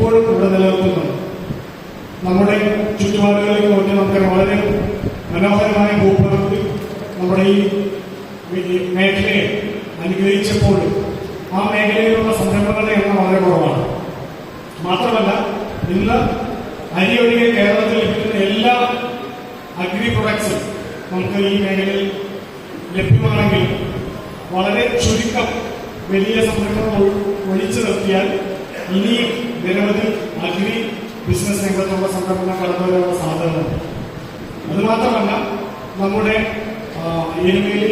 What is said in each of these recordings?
ഇപ്പോഴും ഇവിടെ നിലനിൽക്കുന്നുണ്ട്. നമ്മുടെ ചുറ്റുപാടുകളിൽ നോക്കി നമുക്ക് വളരെ മനോഹരമായ ഭൂപ്രകൃതി നമ്മുടെ ഈ മേഖലയെ അനുഗ്രഹിച്ചപ്പോഴും ആ മേഖലയിലുള്ള സംരംഭങ്ങളുടെ എണ്ണം വളരെ കുറവാണ്. മാത്രമല്ല ഇന്ന് അരി ഒഴികെ കേരളത്തിൽ ലഭിക്കുന്ന എല്ലാ അഗ്രി പ്രൊഡക്ട്സും നമുക്ക് ഈ മേഖലയിൽ ലഭ്യമാണെങ്കിൽ വളരെ ചുരുക്കം വലിയ സംരംഭങ്ങൾ ഒഴി- ഒഴിച്ചു നിർത്തിയാൽ ഇനിയും നിരവധി അഗ്രി ബിസിനസ് രംഗത്തുള്ള സംരംഭങ്ങൾ കടന്നുവരാനുള്ള സാധ്യതയുണ്ട് അതുമാത്രമല്ല നമ്മുടെ എരുമേലി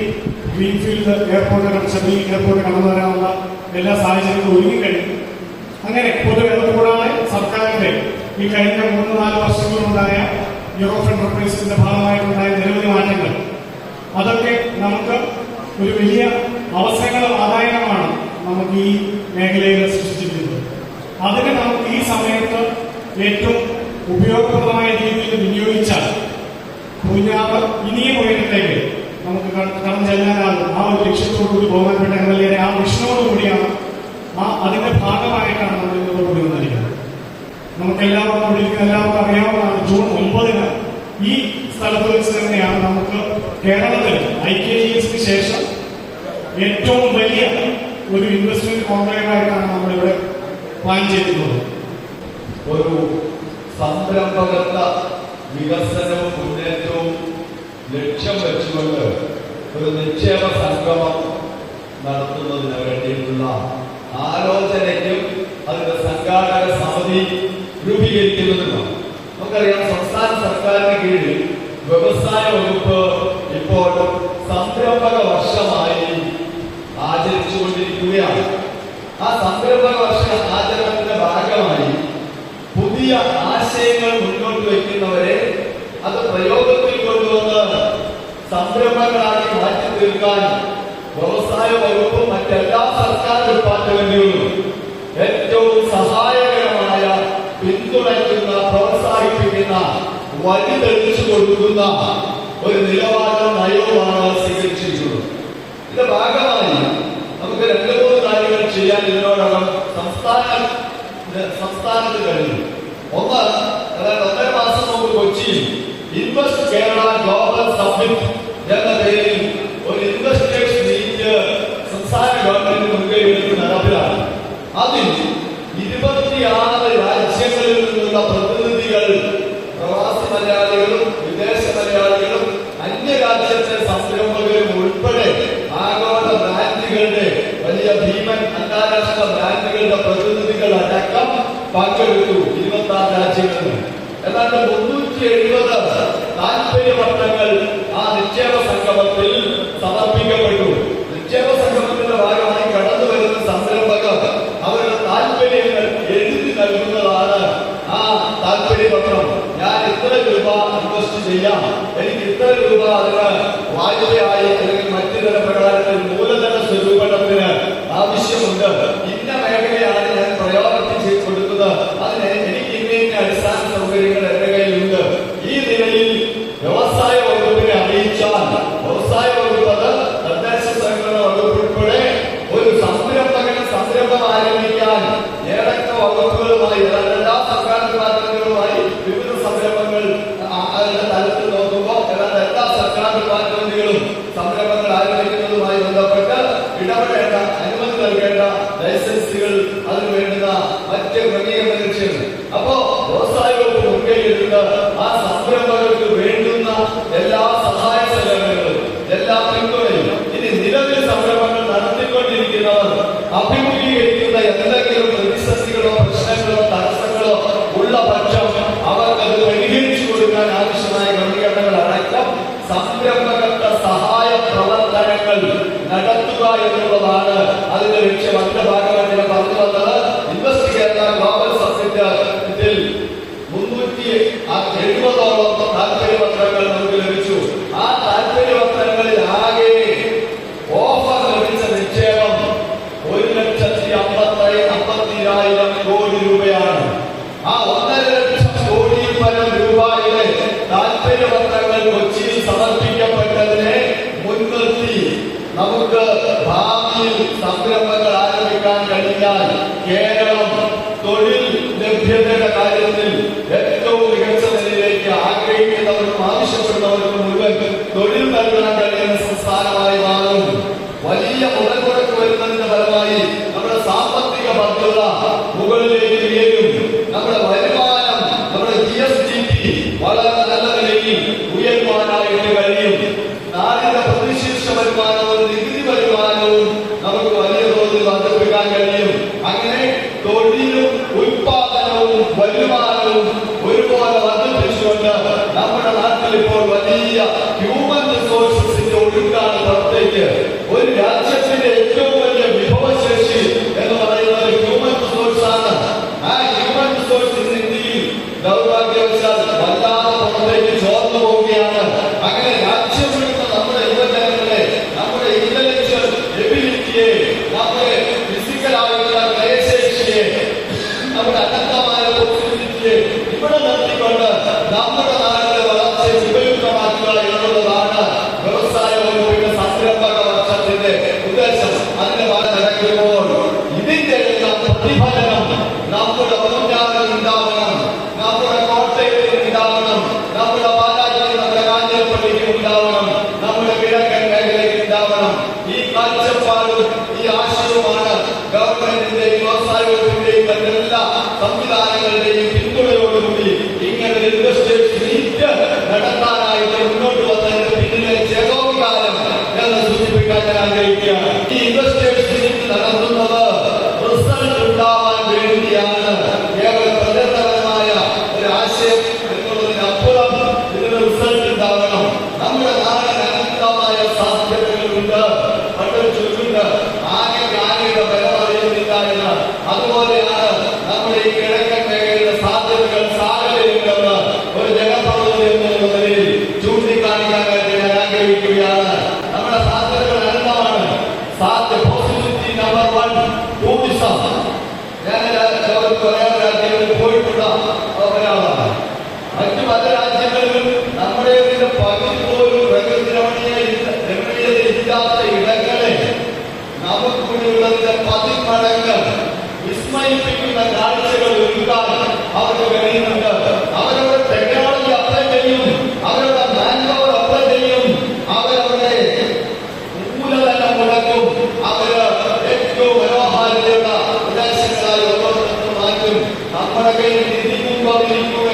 ഗ്രീൻഫീൽഡ് എയർപോർട്ട് കടച്ചതി എയർപോർട്ട് കടന്നു വരാനുള്ള എല്ലാ സാഹചര്യങ്ങളും ഒരുങ്ങിക്കഴിഞ്ഞു. അങ്ങനെ പൊതുവെ സർക്കാരിന്റെ ഈ കഴിഞ്ഞ മൂന്ന് നാല് വർഷങ്ങളിലുണ്ടായ യൂറോപ്യൻ എന്റർപ്രൈസിന്റെ ഭാഗമായിട്ടുണ്ടായ നിരവധി മാറ്റങ്ങൾ. അതൊക്കെ നമുക്ക് ഒരു വലിയ അവസരങ്ങളും ആദായകമാണ് നമുക്ക് ഈ മേഖലയിൽ സൃഷ്ടിച്ചിരിക്കുന്നത്. അതിനെ നമുക്ക് ഈ സമയത്ത് ഏറ്റവും ഉപയോഗപ്രദമായ രീതിയിൽ വിനിയോഗിച്ചാൽ കുഞ്ഞാവ് ഇനിയും ഉയരത്തേക്ക് നമുക്ക് കട- കടന്നു ചെല്ലാനാകും. ആ ഒരു ലക്ഷ്യത്തോടുകൂടി ബഹുമാനപ്പെട്ട എം എൽ എയുടെ ആ വിഷണോടുകൂടിയാണ് ആ അതിന്റെ ഭാഗമായിട്ടാണ് നമ്മൾ ഇന്ന് കൂടി വന്നിരിക്കുന്നത്. നമുക്ക് എല്ലാവർക്കും വിളിക്കുന്ന എല്ലാവർക്കും അറിയാവുന്നതാണ് ജൂൺ ഒമ്പതിന് ഈ സ്ഥലത്ത് വെച്ച് തന്നെയാണ് നമുക്ക് കേരളത്തിൽ ഐ കെ ജി എസിന് ശേഷം ഏറ്റവും വലിയ ഒരു ഇൻവെസ്റ്റ്മെന്റ് കോൺക്ലേവ് ആയിട്ടാണ് നമ്മളിവിടെ ചെയ്തിട്ടുള്ളത് ഒരു സംരംഭകത്വ വികസനവും മുന്നേറ്റവും ലക്ഷ്യം വെച്ചുകൊണ്ട് ഒരു നിക്ഷേപ സംഗമം നടത്തുന്നതിന് വേണ്ടിയിട്ടുള്ള ആലോചനയ്ക്കും അതിന്റെ സംഘാടക സമിതി രൂപീകരിക്കുന്നതിനാണ് നമുക്കറിയാം സംസ്ഥാന സർക്കാരിന് കീഴിൽ വ്യവസായ വകുപ്പ് ഇപ്പോൾ സംരംഭക വർഷമായി ആചരിച്ചുകൊണ്ടിരിക്കുകയാണ്. ആ സംരംഭക വർഷ ആചരണത്തിന്റെ ഭാഗമായി പുതിയ ആശയങ്ങൾ മുന്നോട്ട് വയ്ക്കുന്നവരെ അത് പ്രയോഗത്തിൽ കൊണ്ടുവന്ന് സംരംഭങ്ങളാക്കി മാറ്റി തീർക്കാൻ വ്യവസായ വകുപ്പും മറ്റെല്ലാ സർക്കാർ ഡിപ്പാർട്ട്മെന്റുകളും ഏറ്റവും സഹായകരമായ പിന്തുണയ്ക്കുന്ന പ്രോത്സാഹിപ്പിക്കുന്ന വഴി തെളിച്ചു കൊടുക്കുന്ന ഒരു നിലവാരവും നയവുമാണ് സ്വീകരിച്ചിട്ടുള്ളത് ഇതിന്റെ ഭാഗമായി നമുക്ക് രണ്ട് ചെയ്യാൻ ഇതിനോടകം സംസ്ഥാന സംസ്ഥാനത്ത് കഴിഞ്ഞു. ഒന്ന് അതായത് ഒന്നര മാസം മുമ്പ് കൊച്ചിയിൽ ഇൻവെസ്റ്റ് കേരള ഗ്ലോബൽ സബ്മിറ്റ് എന്ന പേരിൽ ഒരു ഇൻവെസ്റ്റേഴ്സ് മീറ്റ് സംസ്ഥാന ഗവൺമെന്റ് മുൻകൈ എടുത്ത് നടപ്പിലാണ്. അതിൽ ഇരുപത്തിയാറ് രാജ്യങ്ങളിൽ നിന്നുള്ള പ്രതിനിധികൾ പ്രവാസി മലയാളികളും അന്താരാഷ്ട്ര ബാങ്കുകളുടെ പ്രതിനിധികൾ അടക്കം പങ്കെടുത്തു. ഇരുപത്തി ആറ് രാജ്യങ്ങളിൽ എന്നാൽ മുന്നൂറ്റി എഴുപത് താല്പര്യപത്രങ്ങൾ ആ നിക്ഷേപ സംഗമത്തിൽ സമർപ്പിക്കപ്പെട്ടു. നിക്ഷേപ സംഗമത്തിന്റെ ഭാഗമായി കടന്നു വരുന്ന സംരംഭകർ അവരുടെ താല്പര്യങ്ങൾ എഴുതി നൽകുന്നതാണ് ആ താല്പര്യപത്രം ഞാൻ ഇത്ര രൂപ ഇൻവെസ്റ്റ് ചെയ്യാം? എനിക്ക് ഇത്ര രൂപ അതിന് വായ്പയായി അല്ലെങ്കിൽ മറ്റു തര മൂലധന 他们系们的。പ്രവർത്തനങ്ങൾ നടത്തുക എന്നുള്ളതാണ് അതിന്റെ ലക്ഷ്യം. അതിന്റെ ഭാഗമായി ഞാൻ പറഞ്ഞു വന്നത് ഇൻവെസ്റ്റ് കേരള ഗ്ലോബൽ സബ്മിറ്റിൽ മുന്നൂറ്റി എഴുപതോളം താല്പര്യപത്രങ്ങൾ നമുക്ക് ലഭിച്ചു. ആ താല്പര്യപത്രങ്ങളിൽ നമുക്ക് ഭാവിയിൽ സംരംഭങ്ങൾ ആരംഭിക്കാൻ കഴിഞ്ഞാൽ കേരളം തൊഴിൽ ലഭ്യതയുടെ കാര്യത്തിൽ ഏറ്റവും മികച്ച നിലയിലേക്ക് ആഗ്രഹിക്കുന്നവർക്കും ആവശ്യപ്പെടുന്നവർക്കും മുഴുവൻ തൊഴിൽ നൽകാൻ കഴിയുന്ന സംസ്ഥാനമായി മാറും. വലിയ മുതൽമുടക്ക് വരുന്നതിന്റെ ഫലമായി നമ്മുടെ സാമ്പത്തിക ഭദ്രത മുകളിലേക്ക് ഉയരും. നമ്മുടെ വരുമാനം നമ്മുടെ ജി എസ് ഡി പി വളരെ നല്ല നിലയിൽ ഉയരുവാനായിട്ട് കഴിയും. വരുമാനവും നികുതി വരുമാനവും നമുക്ക് വലിയ തോതിൽ വർദ്ധിപ്പിക്കാൻ കഴിയും. അങ്ങനെ തൊഴിലും ഉൽപാദനവും വരുമാനവും ഒരുപോലെ വർദ്ധിപ്പിച്ചുകൊണ്ട് നമ്മുടെ നാട്ടിൽ ഇപ്പോൾ വലിയ ഹ്യൂമൻ റിസോഴ്സസിന്റെ ഒഴുക്കാണ് പുറത്തേക്ക്. ഒരു രാജ്യത്തിന്റെ ഏറ്റവും വലിയ വിഭവശേഷി എന്ന് പറയുന്നത് ഹ്യൂമൻ റിസോഴ്സ് ആണ്. ആ ഹ്യൂമൻ റിസോഴ്സ് ഇന്ത്യയിൽ ദൗർഭാഗ്യവശാൽ വല്ലാതെ പുറത്തേക്ക് ചോർന്നു പോവുകയാണ്. അങ്ങനെ നമ്മുടെ നാടിന്റെ വളർച്ചയെ സുഖയുക്തമാക്കുക പോയിട്ടുള്ള ഒരാളാണ് മറ്റു പല രാജ്യങ്ങളിലും നമ്മുടെ പകുതി പോലും പ്രകൃതി രമണീയതയില്ലാത്ത ഇടങ്ങളെ നമുക്ക് മുന്നിലുള്ളതിന്റെ പതിമടങ്ങ് വിസ്മയിപ്പിക്കുന്ന കാഴ്ചകൾ ഒരുക്കാൻ അവർക്ക് കഴിയുന്നുണ്ട് Amém.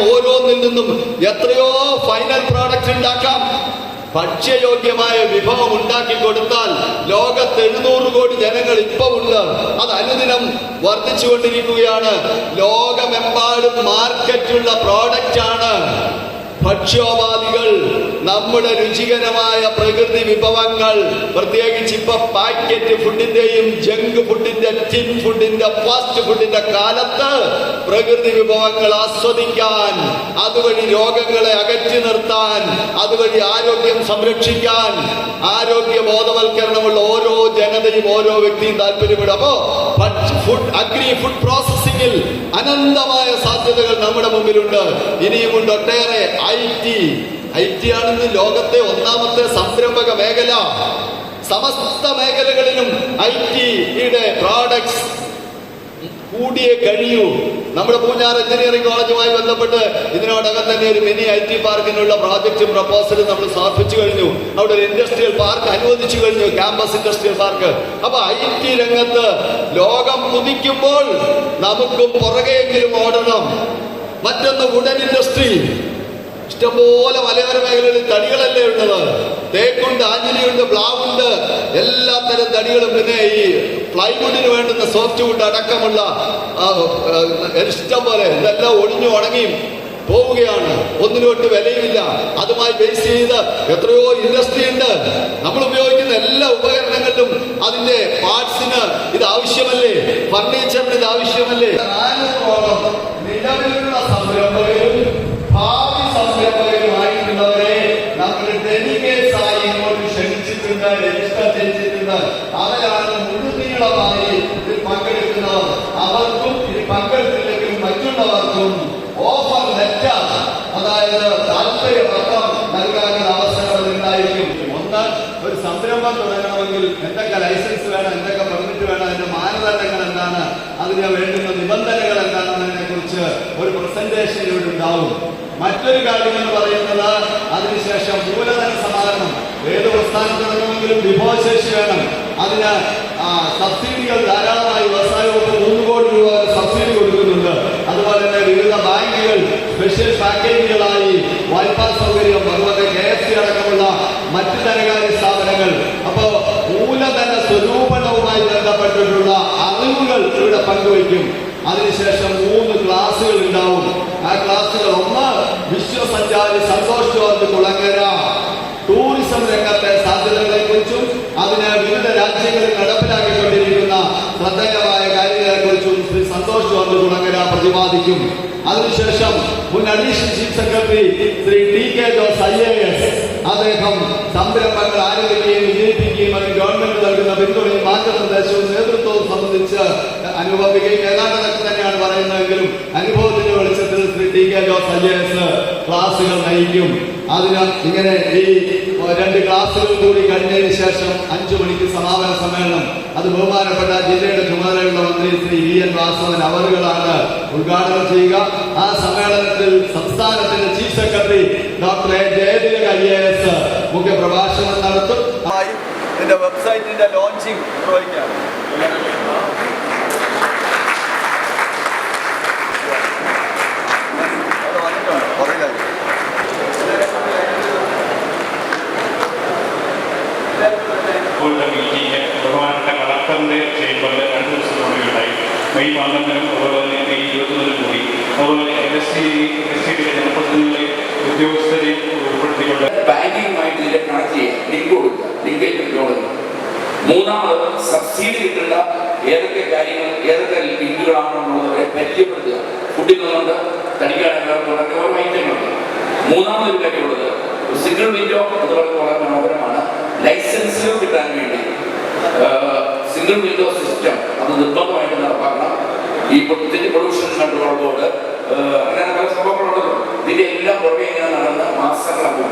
ഓരോന്നിൽ നിന്നും എത്രയോ ഫൈനൽ പ്രോഡക്റ്റ് ഉണ്ടാക്കാം. ഭക്ഷ്യയോഗ്യമായ വിഭവം ഉണ്ടാക്കി കൊടുത്താൽ ലോകത്ത് എഴുന്നൂറ് കോടി ജനങ്ങൾ ഇപ്പൊ ഉണ്ട്. അത് അനുദിനം വർദ്ധിച്ചുകൊണ്ടിരിക്കുകയാണ്. ലോകമെമ്പാടും മാർക്കറ്റുള്ള പ്രോഡക്റ്റ് ആണ്. ഭക്ഷ്യോപാധികൾ നമ്മുടെ രുചികരമായ പ്രകൃതി വിഭവങ്ങൾ പ്രത്യേകിച്ച് ഇപ്പൊ പാക്കറ്റ് ഫുഡിന്റെയും ജങ്ക് ഫുഡിന്റെ ടിൻ ഫുഡിന്റെ ഫാസ്റ്റ് ഫുഡിന്റെ കാലത്ത് പ്രകൃതി വിഭവങ്ങൾ ആസ്വദിക്കാൻ അതുവഴി രോഗങ്ങളെ അകറ്റി നിർത്താൻ അതുവഴി ആരോഗ്യം സംരക്ഷിക്കാൻ ആരോഗ്യ ബോധവൽക്കരണമുള്ള ഓരോ ജനതയും ഓരോ വ്യക്തിയും താല്പര്യപ്പെടും. അപ്പോ ഫുഡ് അഗ്രി ഫുഡ് പ്രോസസ്സിംഗിൽ അനന്തമായ സാധ്യതകൾ നമ്മുടെ മുമ്പിലുണ്ട്. ഇനിയുമുണ്ട് ഒട്ടേറെ ഐ ടി ഐ ടി ആണെന്ന് ലോകത്തെ ഒന്നാമത്തെ സംരംഭക മേഖല. സമസ്ത മേഖലകളിലും ഐ ടിയുടെ പ്രോഡക്ട്സ് കൂടിയേ കഴിയൂ. നമ്മുടെ പൂഞ്ഞാർ എഞ്ചിനീയറിംഗ് കോളേജുമായി ബന്ധപ്പെട്ട് ഇതിനോടകം തന്നെ ഒരു മിനി ഐ ടി പാർക്കിനുള്ള പ്രോജക്റ്റും പ്രപ്പോസലും നമ്മൾ സമർപ്പിച്ചു കഴിഞ്ഞു. അവിടെ ഒരു ഇൻഡസ്ട്രിയൽ പാർക്ക് അനുവദിച്ചു കഴിഞ്ഞു ക്യാമ്പസ് ഇൻഡസ്ട്രിയൽ പാർക്ക്. അപ്പൊ ഐ ടി രംഗത്ത് ലോകം കുതിക്കുമ്പോൾ നമുക്കും പുറകെയെങ്കിലും ഓടണം. മറ്റൊന്ന് വുഡൻ ഇൻഡസ്ട്രി. ഇഷ്ടംപോലെ മലയോര മേഖലകളിൽ തടികളല്ലേ ഉള്ളത് തേക്കുണ്ട് ആഞ്ഞിലിയുണ്ട് പ്ലാവുണ്ട് എല്ലാ തരം തടികളും പിന്നെ ഈ പ്ലൈവുഡിന് വേണ്ടുന്ന സോഫ്റ്റ് വുഡ് അടക്കമുള്ള ഇഷ്ടം പോലെ ഇതെല്ലാം ഒടിഞ്ഞു ഉണങ്ങിയും പോവുകയാണ്. ഒന്നിനോട്ട് വിലയുമില്ല. അതുമായി ബേസ് ചെയ്ത് എത്രയോ ഇൻഡസ്ട്രി ഉണ്ട്. നമ്മൾ ഉപയോഗിക്കുന്ന എല്ലാ ഉപകരണങ്ങളിലും അതിന്റെ പാർട്സിന് ഇത് ആവശ്യമല്ലേ? ഫർണിച്ചറിന് ഇത് ആവശ്യമല്ലേ? നിലവിലുള്ള ക്ഷണിച്ചിട്ടുണ്ട് രജിസ്റ്റർ ചെയ്തിട്ടുണ്ട് അവരാണ് മുഴുനീളമായി ഇതിൽ പങ്കെടുക്കുന്നവർ അവർക്കും ഇതിൽ പങ്കെടുത്തില്ലെങ്കിൽ മറ്റുള്ളവർക്കും ഓഫർ ലെറ്റർ അതായത് താല്പര്യപത്രം നൽകാനുള്ള അവസരങ്ങൾ ഉണ്ടായിരിക്കും. ഒന്ന് ഒരു സംരംഭം തുടങ്ങണമെങ്കിൽ എന്തൊക്കെ ലൈസൻസ് വേണം എന്തൊക്കെ പെർമിറ്റ് വേണം അതിന്റെ മാനദണ്ഡങ്ങൾ എന്താണ് അതിന് വേണ്ടുന്ന നിബന്ധനകൾ എന്താണെന്നതിനെ കുറിച്ച് ഒരു പ്രസന്റേഷൻ ഇവിടെ ഉണ്ടാവും. മറ്റൊരു കാര്യം എന്ന് പറയുന്നത് അതിനുശേഷം മൂലധന സമാഹരണം. ഏത് പ്രസ്ഥാനം തുടങ്ങണമെങ്കിലും വിഭവശേഷി വേണം. അതിന് സബ്സിഡികൾ ധാരാളമായി വ്യവസായ വകുപ്പ് മൂന്ന് കോടി രൂപ സബ്സിഡി കൊടുക്കുന്നുണ്ട്. അതുപോലെ തന്നെ വിവിധ ബാങ്കുകൾ സ്പെഷ്യൽ പാക്കേജുകളായി വായ്പാ സൗകര്യം അതുപോലെ കെ എസ് സി അടക്കമുള്ള മറ്റ് ധനകാര്യ സ്ഥാപനങ്ങൾ. അപ്പോ മൂലധന സ്വരൂപണവുമായി ബന്ധപ്പെട്ടിട്ടുള്ള അറിവുകൾ ഇവിടെ പങ്കുവയ്ക്കും. അതിനുശേഷം മൂന്ന് ക്ലാസ്സുകൾ ഉണ്ടാവും. ആ ക്ലാസ്സുകൾ ഒന്ന് വിശ്വസഞ്ചാരി സന്തോഷ് ജോർജ് കുളങ്ങര ടൂറിസം രംഗത്തെ സാധ്യതകളെ കുറിച്ചും അതിന് വിവിധ രാജ്യങ്ങളിൽ നടപ്പിലാക്കിക്കൊണ്ടിരിക്കുന്ന ശ്രദ്ധേയമായ കാര്യങ്ങളെ കുറിച്ചും ശ്രീ സന്തോഷ് വന്ന് കുളങ്ങര പ്രതിപാദിക്കും. അതിനുശേഷം മുൻ additional chief secretary Shri T K Jose I A S അദ്ദേഹം സംരംഭങ്ങൾ ആരംഭിക്കുകയും വിജയിപ്പിക്കുകയും അതിന് ഗവൺമെന്റ് നൽകുന്ന പിന്തുണയും മാർഗനിർദ്ദേശവും നേതൃത്വവും സംബന്ധിച്ച് അനുഭവിക്കുകയും ഏതാണ്ടതൊക്കെ തന്നെയാണ് പറയുന്നതെങ്കിലും അനുഭവത്തിന്റെ വെളിച്ചത്തിൽ Shri T K Jose I A S ക്ലാസുകൾ നയിക്കും. അതിന് ഇങ്ങനെ ഈ രണ്ട് ക്ലാസുകൾ കൂടി കഴിഞ്ഞതിന് ശേഷം അഞ്ചു മണിക്ക് സമാപന സമ്മേളനം. അത് ബഹുമാനപ്പെട്ട ജില്ലയുടെ ചുമതലയുള്ള മന്ത്രി ശ്രീ വി എൻ വാസവൻ അവറുകളാണ് ഉദ്ഘാടനം ചെയ്യുക. ആ സമ്മേളനത്തിൽ സംസ്ഥാനത്തിന്റെ chief secretary doctor A Jayathilak I A S മുഖ്യ പ്രഭാഷണം നടത്തും ഇതിന്റെ വെബ്സൈറ്റിന്റെ ലോഞ്ചിങ് നിർവഹിക്കാം ഇപ്പോഴത്തെ മീറ്റിംഗ് ബഹുമാനപ്പെട്ട കളക്ടറിന്റെ ചേംബറിൽ രണ്ട് ദിവസം മെയ് പന്ത്രണ്ടിനും അതുപോലെ തന്നെ മെയ് ഇരുപത്തൊന്നിനും കൂടി. അതുപോലെ എൽ എസ് സി ജനപ്രതിനിധികളെ ഉൾപ്പെടുത്തിക്കൊണ്ട് ബാങ്കിങ്ങുമായിട്ട് കണക്ട് ചെയ്യുക ലിങ്ക് കൊടുക്കുക. ലിങ്കേജ് കൊടുക്കുക മൂന്നാമത് സബ്സിഡി കിട്ടേണ്ട. ഏതൊക്കെ കാര്യങ്ങൾ ഏതൊക്കെ ലിങ്കുകളാണെന്നുള്ളവരെ പരിചയപ്പെടുത്തുക. കുട്ടികളുണ്ട് തടിക്കാനുള്ള ഓരോ ഐറ്റങ്ങളുണ്ട് മൂന്നാമതൊരു കാര്യമുള്ളത് സിംഗിൾ വിൻഡോ എന്ന് വളരെ മനോഹരമാണ്. ലൈസൻസുകൾ കിട്ടാൻ വേണ്ടി സിംഗിൾ വിൻഡോ സിസ്റ്റം അത് നിർബന്ധമായിട്ട് നടപ്പാക്കണം. ഈ ഇതിന്റെ പൊല്യൂഷൻ കൺട്രോൾ അങ്ങനെ പല സംഭവങ്ങളുണ്ടല്ലോ ഇതിന്റെ എല്ലാം പുറമെ ഇങ്ങനെ നടന്ന മാസങ്ങളാണ്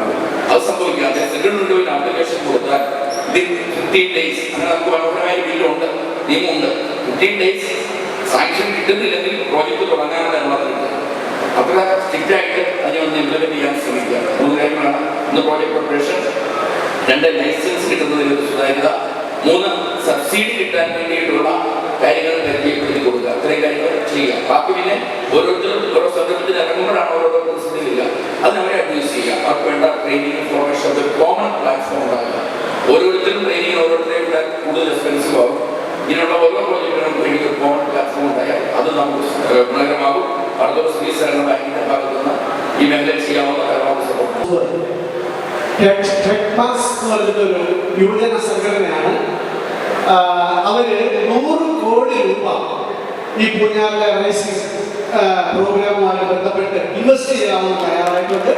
അത് സംഭവിക്കാതെ സെക്കൻഡ് ആപ്ലിക്കേഷൻ കൊടുത്താൽ ഫിഫ്റ്റീൻ ഡേയ്സ് അങ്ങനെ നമുക്ക് മനോഹരമായ ബില്ലുണ്ട് നിയമമുണ്ട്. ഫിഫ്റ്റീൻ ഡേയ്സ് സാങ്ഷൻ കിട്ടുന്നില്ലെങ്കിൽ പ്രോജക്റ്റ് തുടങ്ങാനുള്ള അത്ര സ്ട്രിക്റ്റ് ആയിട്ട് അതിനെ ഒന്ന് ഇംപ്ലിമെന്റ് ചെയ്യാൻ ശ്രമിക്കുക. മൂന്ന് കാര്യങ്ങളാണ്. ഒന്ന് പ്രോജക്ട് പ്രിപ്പറേഷൻ രണ്ട് ലൈസൻസ് കിട്ടുന്നതിൽ സുതാര്യത മൂന്ന് സബ്സിഡി കിട്ടാൻ വേണ്ടിയിട്ടുള്ള കാര്യങ്ങൾ പരിചയപ്പെടുത്തി കൊടുക്കുക. അത്രയും കാര്യങ്ങൾ ചെയ്യുക. ബാക്കി പിന്നെ ഓരോരുത്തരും ഓരോ സംരംഭത്തിൽ ഇറങ്ങുമ്പോഴാണ് ഓരോരോ വരിക അത് അവരെ അഡ്വൈസ് ചെയ്യുക. അവർക്ക് വേണ്ട ട്രെയിനിങ് ഇൻഫോർമേഷൻ ഒരു കോമൺ പ്ലാറ്റ്ഫോം ഉണ്ടാക്കുക. ഓരോരുത്തരും ട്രെയിനിങ് ഓരോരുത്തരെയും ഇവിടെ കൂടുതൽ എക്സ്പെൻസീവ് ആവും. ഇതിനുള്ള ഓരോ പ്രോജക്റ്റിനും ട്രെയിനിങ് ഒരു കോമൺ പ്ലാറ്റ്ഫോം ഉണ്ടായാൽ അത് നമുക്ക് ഗുണകരമാകും. അടുത്ത സർവീസ് സഹകരണ ബാങ്കിന്റെ ഭാഗത്ത് നിന്ന് ഈ മേഖലയിൽ ചെയ്യാവുന്ന പരമാവധി സപ്പോർട്ട് യുവജന സംഘടനയാണ്. അവർ നൂറ് കോടി രൂപ ഈ പൂഞ്ഞാറിലെ റൈസിംഗ് പ്രോഗ്രാമുമായി ബന്ധപ്പെട്ട് ഇൻവെസ്റ്റ് ചെയ്യാമെന്ന് തയ്യാറായിട്ടുണ്ട്.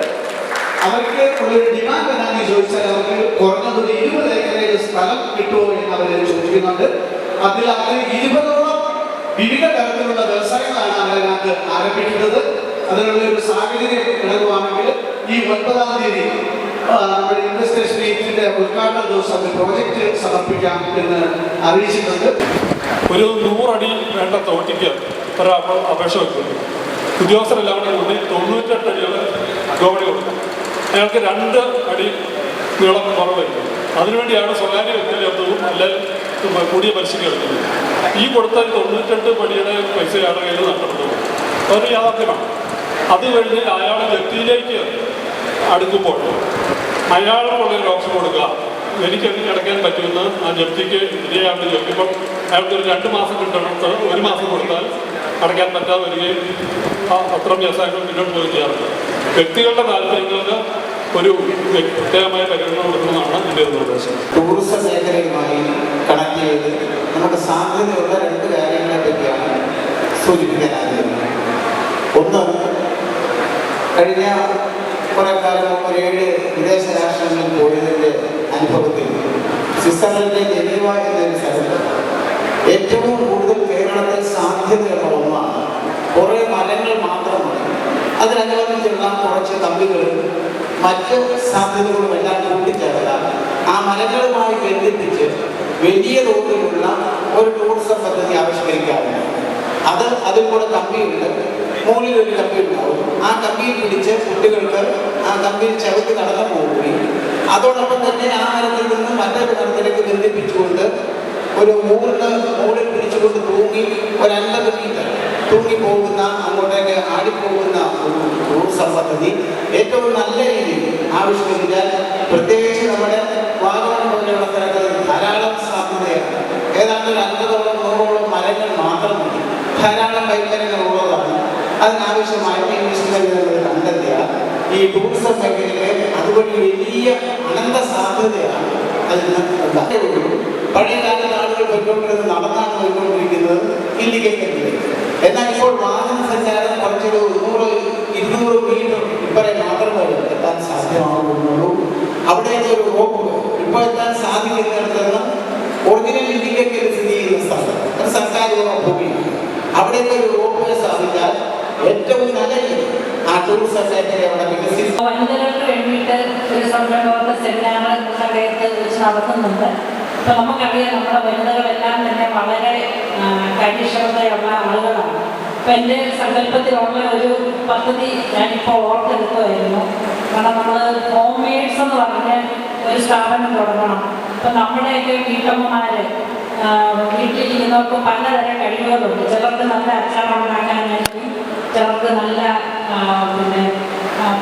അവർക്ക് ഉള്ളൊരു ഡിമാൻഡ് എന്താണെന്ന് ചോദിച്ചാൽ അവർക്ക് കുറഞ്ഞതൊരു ഇരുപത് ഏക്കറയിൽ സ്ഥലം കിട്ടുമോ എന്ന് അവർ ചോദിക്കുന്നുണ്ട്. അതിൽ അവർ ഇരുപതോളം വിവിധ തരത്തിലുള്ള വ്യവസായങ്ങളാണ് അവരതിനകത്ത് ആരംഭിക്കുന്നത്. അതിനുള്ള ഒരു സാഹചര്യം ഇടകുവാണെങ്കിൽ ഈ ഒൻപതാം തീയതി നമ്മുടെ ഇൻവെസ്റ്റേഷൻ ഉദ്ഘാടന ദിവസം പ്രോജക്റ്റ് സമർപ്പിക്കാം എന്ന് അറിയിച്ചിട്ടുണ്ട്. ഒരു നൂറടി വേണ്ട തോട്ടിക്ക് ഒരു അപേക്ഷ വെക്കുന്നു. ഉദ്യോഗസ്ഥരെല്ലാം കൂടി തൊണ്ണൂറ്റെട്ട് അടികൾ ഗവൺമെന്റ് കൊടുക്കും അയാൾക്ക് രണ്ട് അടി നീളം കുറവായിരിക്കും അതിനുവേണ്ടിയാണ് സ്വകാര്യ വിദ്യാഭ്യാസവും അല്ലെങ്കിൽ കൂടിയ പരിശീലനം എടുക്കുന്നത്. ഈ കൊടുത്ത തൊണ്ണൂറ്റെട്ട് പടിയുടെ പൈസയാണ് കയ്യിൽ നഷ്ടപ്പെട്ടത്. അതൊരു യാഥാർത്ഥ്യമാണ്. അത് കഴിഞ്ഞ് അയാൾ വ്യക്തിയിലേക്ക് അടുക്കുമ്പോൾ അയാൾക്കുള്ള ഒരു ഓപ്ഷൻ കൊടുക്കുക. എനിക്ക് എനിക്ക് അടയ്ക്കാൻ പറ്റുമെന്ന് ആ ജപ്തിക്ക് ഇതേയാണ് ചോദിക്കുമ്പോൾ അയാൾക്ക് ഒരു രണ്ട് മാസം കിട്ടണത്ത് ഒരു മാസം കൊടുത്താൽ അടയ്ക്കാൻ പറ്റാതെ വരികയും ആ അത്തരം വ്യവസായങ്ങൾ മുന്നോട്ട് പോവുകയും ചെയ്യാറുണ്ട്. വ്യക്തികളുടെ താല്പര്യങ്ങൾക്ക് ഒരു പ്രത്യേകമായ പരിഗണന കൊടുക്കുന്നതാണ് എന്റെ ഒരു നിർദ്ദേശം. ടൂറിസം മേഖലയുമായി കണക്ട് ചെയ്ത് നമുക്ക് സാധ്യതയുള്ള രണ്ട് കാര്യങ്ങളെ പറ്റിയാണ് സൂചിപ്പിക്കാൻ ആഗ്രഹിക്കുന്നത്. ഒന്ന് കഴിഞ്ഞ കുറെ കാലം ഒരു ഏഴ് വിദേശ രാഷ്ട്രങ്ങളിൽ പോയതിന്റെ അനുഭവത്തിൽ സ്വിറ്റ്സർലൻഡിലെ ജനീവ എന്നൊരു സ്ഥലത്ത് ഏറ്റവും കൂടുതൽ കേരളത്തിൽ സാധ്യതയുള്ള ഒന്നാണ്. കുറേ മരങ്ങൾ മാത്രമാണ്. അതിനനുബന്ധിച്ചുള്ള കുറച്ച് കമ്പികളും മറ്റ് സാധ്യതകളും എല്ലാം കൂട്ടിച്ചേർത്താൽ ആ മരങ്ങളുമായി ബന്ധിപ്പിച്ച് വലിയ തോതിലുള്ള ഒരു ടൂറിസം പദ്ധതി ആവിഷ്കരിക്കാറുണ്ട്. അത് അതിൽ കൂടെ കമ്പിയുണ്ട്. മുകളിൽ ഒരു കമ്പി ഉണ്ടാവും ആ കമ്പിയിൽ പിടിച്ച് കുട്ടികൾക്ക് ആ കമ്പിയിൽ ചവിട്ടി നടന്നു പോവുകയും അതോടൊപ്പം തന്നെ ആ മരത്തിൽ നിന്ന് മറ്റൊരു മരത്തിലേക്ക് ബന്ധിപ്പിച്ചുകൊണ്ട് ഒരു മൂന്ന് മുകളിൽ പിടിച്ചുകൊണ്ട് തൂങ്ങി ഒരു അൻപത് മീറ്റർ തൂങ്ങിപ്പോകുന്ന അങ്ങോട്ടേക്ക് ആടിപ്പോകുന്ന ടൂറിസം പദ്ധതി. ഏറ്റവും നല്ല രീതിയിൽ ആവിഷ്കരിച്ചാൽ പ്രത്യേകിച്ച് നമ്മുടെ വാഗമൺ പോലെയുള്ള സ്ഥലങ്ങളിൽ ധാരാളം സാധ്യതയാണ്. ഏതാണ്ട് ഒരു അൻപതോളം നൂറോളം മരങ്ങൾ മാത്രം മതി ധാരാളം വൈകര്യങ്ങൾ ഉള്ളതാണ് അതിനാവശ്യമായ ഇൻവെസ്റ്റ്മെന്റ് കണ്ടെത്തിയ ഈ ടൂറിസം മേഖലയിലെ അതുവഴി വലിയ അനന്ത സാധ്യതയാണ് നിന്ന് പഴയ കാലത്ത് ആളുകൾ പോയിക്കൊണ്ടിരുന്നത് നടന്നാണ് പോയിക്കൊണ്ടിരിക്കുന്നത്. ഇല്ലിക്കലിലേക്ക് എന്നാൽ ഇപ്പോൾ വാഹന സഞ്ചാരം കുറച്ചൊരു നൂറ് ഇരുന്നൂറ് മീറ്റർ ഇപ്പോഴെ മാത്രമേ എത്താൻ സാധ്യമാകുന്നുള്ളൂ. അവിടെ ഒരു റോപ്പ് ഇപ്പോൾ എത്താൻ സാധിക്കുന്നിടത്തുനിന്ന് ഒറിജിനൽ ഇല്ലിക്കൽ സ്ഥിതി ചെയ്യുന്ന സ്ഥലം. അത് സർക്കാർ ഭൂമിയാണ് അവിടെയൊക്കെ ഒരു റോപ്പ് സാധിച്ചാൽ ഏറ്റവും നല്ല രീതിയിൽ ടൂറിസം മേഖല അവിടെ വികസിക്കും വനിതകൾക്ക് വേണ്ടിയിട്ട് ഒരു സംരംഭമൊക്കെ സെമിനാർ കടയത്ത് വെച്ച് നമുക്കറിയാം നമ്മുടെ വനിതകളെല്ലാം തന്നെ വളരെ കാര്യക്ഷമതയുള്ള ആളുകളാണ്. അപ്പൊ എന്റെ സങ്കല്പത്തിലുള്ള ഒരു പദ്ധതി ഞാനിപ്പോൾ ഓർത്തെടുക്കുമായിരുന്നു കാരണം നമ്മൾ ഹോം മെയ്ഡ്സ് എന്ന് പറഞ്ഞ ഒരു സ്ഥാപനം തുടങ്ങണം. അപ്പം നമ്മുടെയൊക്കെ വീട്ടമ്മമാർ വീട്ടിലിരിക്കുന്നവർക്ക് പലതരം കഴിവുകളുണ്ട്. ചിലർക്ക് നല്ല അച്ചാറുണ്ടാക്കാനായിരിക്കും ചിലർക്ക് നല്ല പിന്നെ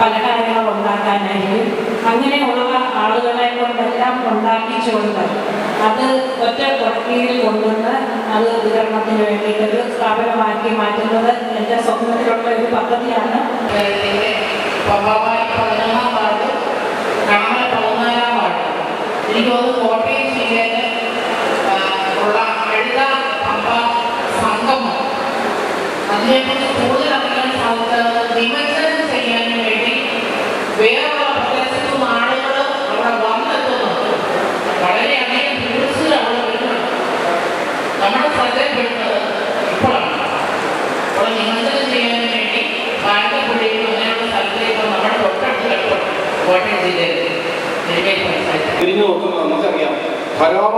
പല പലഹാരങ്ങൾ ഉണ്ടാക്കാനായിരിക്കും. അങ്ങനെയുള്ള ആളുകളെ കൊണ്ടെല്ലാം ഉണ്ടാക്കിച്ചുകൊണ്ട് അത് ഒറ്റ പ്രക്രിയയിൽ കൊണ്ടുവന്ന് അത് വിതരണത്തിന് വേണ്ടിയിട്ട് ഒരു സ്ഥാപനമാക്കി മാറ്റുന്നത് എന്റെ സ്വപ്നത്തിലുള്ള ഒരു പദ്ധതിയാണ്. പതിനൊന്നാം കോട്ടയം ജില്ലയിൽ ഉള്ള എല്ലാ സംഘം അതിനെക്കുറിച്ച് കൂടുതൽ സാധിച്ചത് നിമജ്ജനം ചെയ്യാൻ വേണ്ടി വേറെയുള്ള പ്രദേശത്തും ആളുകൾ അവിടെ വന്നെത്തുന്നു. വളരെയധികം ടൂറിസ്റ്റുകൾ അവിടെ വരുന്നുണ്ട് നമ്മുടെ ശ്രദ്ധയിൽപ്പെടുന്നത് ഇപ്പോഴാണ്. അപ്പോൾ നിമജ്ജനം ചെയ്യാൻ വേണ്ടി ഭാരതപ്പുഴയിൽ അങ്ങനെയുള്ള സ്ഥലത്തേക്ക് നമ്മുടെ തൊട്ടടുത്ത് കിടപ്പുണ്ട്. കോട്ടയം ജില്ലയിൽ എനിക്ക് സംസാരിച്ചു തിരിഞ്ഞു നോക്കുമ്പോൾ നമുക്കറിയാം. ധാരാളം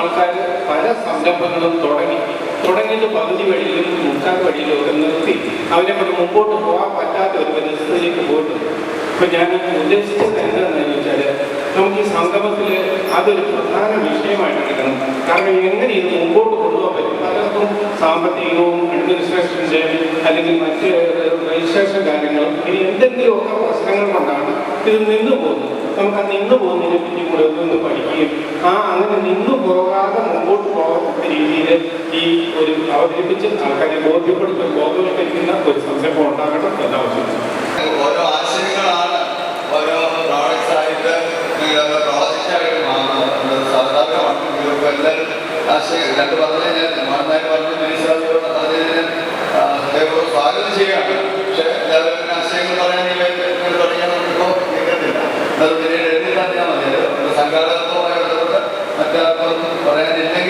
ആൾക്കാർ പല സംരംഭങ്ങളും തുടങ്ങി. തുടങ്ങിയിട്ട് പകുതി വഴിയിലും മുക്കാൽ വഴിയിലും ഒക്കെ നിർത്തി. അവരെ കൊണ്ട് മുമ്പോട്ട് പോകാൻ പറ്റാത്ത ഒരു പരിസ്ഥിതിയിലേക്ക് പോയിട്ടുണ്ട്. ഇപ്പം ഞാൻ ഉദ്ദേശിച്ചത് എന്താണെന്ന് ചോദിച്ചാൽ നമുക്ക് ഈ സംഗമത്തിൽ അതൊരു പ്രധാന വിഷയമായിട്ട് എടുക്കണം. കാരണം എങ്ങനെ ഇത് മുമ്പോട്ട് കൊണ്ടുപോകാൻ പറ്റും? പലർക്കും സാമ്പത്തികവും അഡ്മിനിസ്ട്രേഷന്റെ അല്ലെങ്കിൽ മറ്റ് രജിസ്ട്രേഷൻ കാര്യങ്ങളും ഇനി എന്തെങ്കിലുമൊക്കെ പ്രശ്നങ്ങൾ കൊണ്ടാണ് ഇത് നിന്നു പോകുന്നത്. നമുക്ക് ആ നിന്നു പോകുന്നതിനെ പറ്റി കൂടെ ഒന്ന് പഠിക്കുകയും ആ അങ്ങനെ നിന്നു പോകാതെ മുമ്പോട്ട് പോകുന്ന രീതിയിൽ ഈ ഒരു അവതരിപ്പിച്ച് ആൾക്കാരെ ബോധ്യപ്പെടുത്തും ബോധവൽക്കരിക്കുന്ന ഒരു സംരംഭം ഉണ്ടാകണം എന്ന് ഓരോ ഓരോ രണ്ട് സ്വാഗതം ചെയ്യുകയാണ്. പക്ഷെ ആശയങ്ങൾ പറയാൻ തുടങ്ങിയാൽ നമുക്കിപ്പോൾ poder poner en el